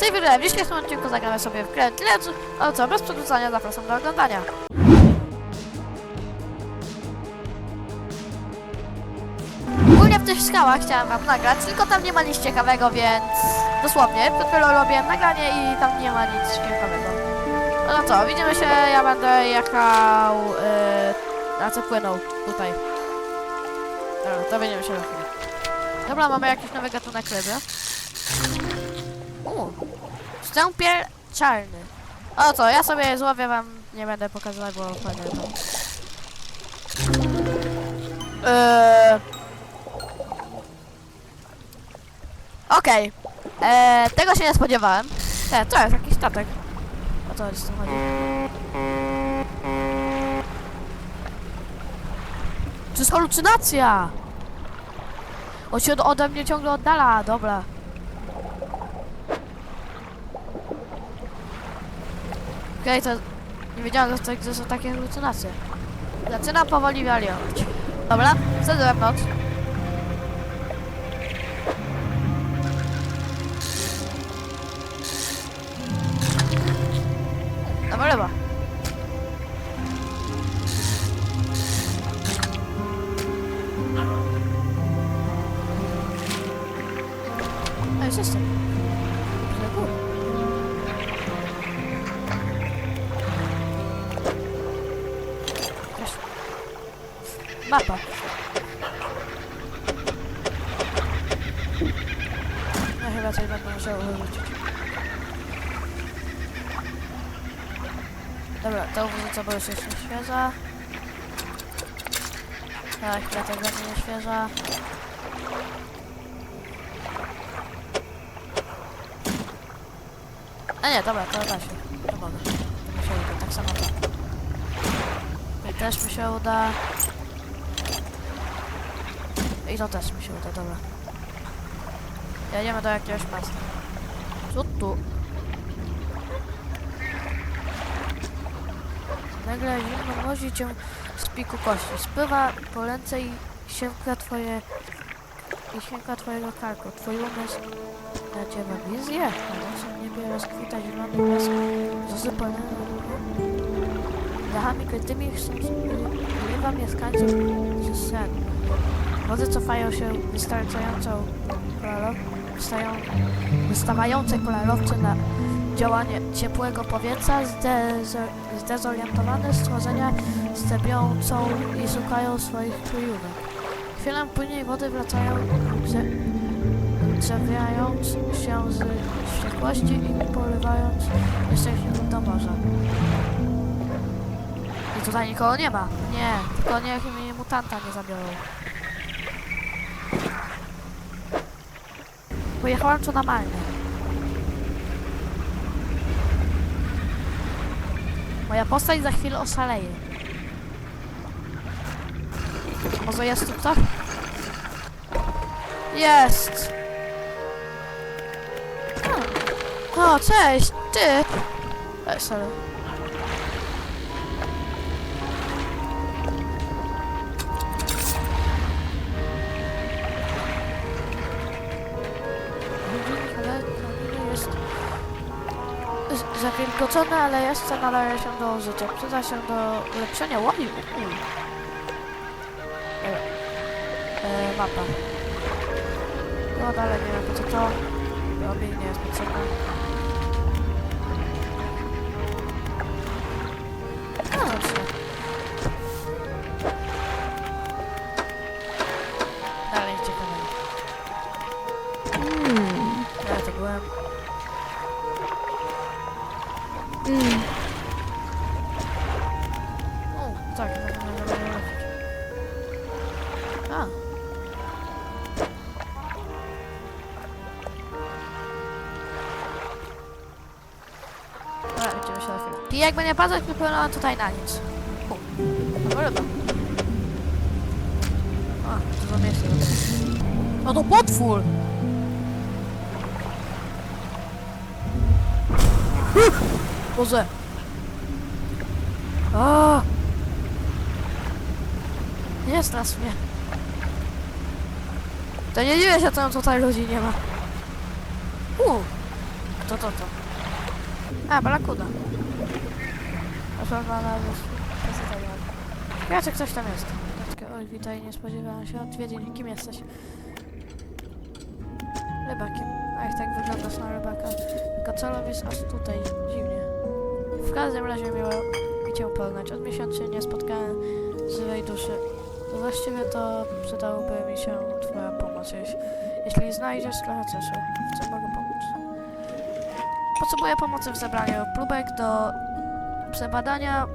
Cześć, witam. W dzisiejszym odcinku zagramy sobie w grę Tledge. No co, bez przedłużania zapraszam do oglądania. Ogólnie w tych skałach chciałem wam nagrać, tylko tam nie ma nic ciekawego, więc dosłownie, chwilą robiłem nagranie i tam nie ma nic ciekawego. No co, widzimy się, ja będę jechał, yy, na co płynął, tutaj. Dobra, to będziemy się za chwilę. Dobra, mamy jakiś nowy gatunek ryby. U, stępiel czarny. O co, ja sobie złowię wam, nie będę pokazywać, bo fajnie. Eee... Okej. Eee, tego się nie spodziewałem. E, to jest jakiś statek. O co z tym chodzi? To jest halucynacja! On się od- ode mnie ciągle oddala, dobra. Okej, to nie wiedziałem, że to, są takie halucynacje. Zaczynam powoli wariować. Dobra, chcę zewnątrz. Dobra, lewa. A już jestem. Mapa. No chyba coś będę musiał wyrzucić. Dobra, to wyrzucę, bo już jest nieświeża. Tak, ta też będzie nieświeża. A nie, dobra, to da się. To mogę. To mi się uda, tak samo to. I też mi się uda. I to też mi się uda, dobra. Jedziemy do jakiegoś miasta. Co tu? Nagle zimno mrozi cię z piku kości. Spływa po ręce i sięga twoje... I sięga twojego karku. Twój umysł nadziewa wizję. Na niebie rozkwita zielony piasek zasypany dachami krytymi wpływa mieszkańców przez sen. Wody cofają się wystarczającą wystają, wystawające kolorowce na działanie ciepłego powietrza, zdezo- zdezorientowane stworzenia stebiącą i szukają swoich kryjówek. Chwilę później wody wracają, drzewiając się z wściekłości i porywając jesteśmy do morza. I tutaj nikogo nie ma. Nie, tylko niech mi mutanta nie zabiorą. Pojechałem tu normalnie. Moja postać za chwilę oszaleje. Może jest tu ktoś? Jest! O, cześć, ty! E, sorry. Zawilgocone, ale jeszcze nadaje się do życia. Przyda się do ulepszenia. Dobra. E, mapa. No dalej nie wiem po co to robi, nie jest potrzebne. Mm. O, tak, tak, tak, tak. A. Dobra, będziemy się na. I jakby nie patrzeć, wypłynąłem tutaj na nic. U, dobra, dobra. A, to za. No to potwór! Boże! A! Nie strasz mnie. To nie dziwię się, że tutaj ludzi nie ma. U! To, to, to. A, Balakuda. Osłabiona Ja czy ktoś tam jest. Taczkę, oj, witaj, nie spodziewałam się odwiedzin. Kim jesteś? Rybakiem. A jak tak wyglądasz na rybaka? Tylko celow jest aż tutaj. Dziwnie. Każdym razie miło mi cię poznać. Od miesięcy nie spotkałem żywej duszy. Właściwie to przydałoby mi się twoja pomoc. Jeśli, jeśli znajdziesz trochę czasu, w co mogę pomóc? Potrzebuję pomocy w zebraniu próbek do przebadania.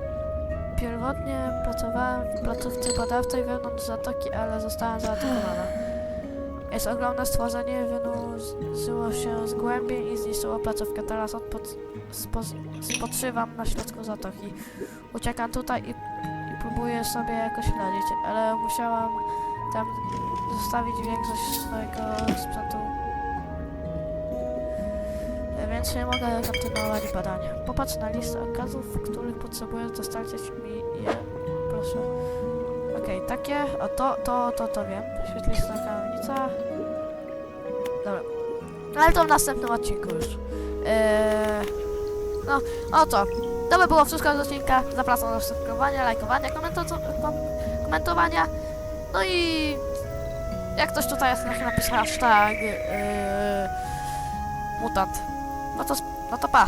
Pierwotnie pracowałem w placówce badawczej wewnątrz zatoki, ale zostałem zaatakowana. Jest ogromne stworzenie, wynurzyło się z głębiej i zniszczyło placówkę. Teraz spoczywam na środku zatoki. Uciekam tutaj i, i próbuję sobie jakoś radzić, ale musiałam tam zostawić większość swojego sprzętu. Więc nie mogę kontynuować badania. Popatrz na listę okazów, których potrzebuję dostarczyć mi je, proszę. Okej, takie, a to, to, to, to wiem. Świetlista Dobra. Ale to w następnym odcinku już. Eee, no, o to. To by było wszystko z odcinka. Zapraszam do subskrybowania, lajkowania, komento- kom komentowania. No i jak ktoś tutaj napisze hashtag eee, mutant. No to, no to pa.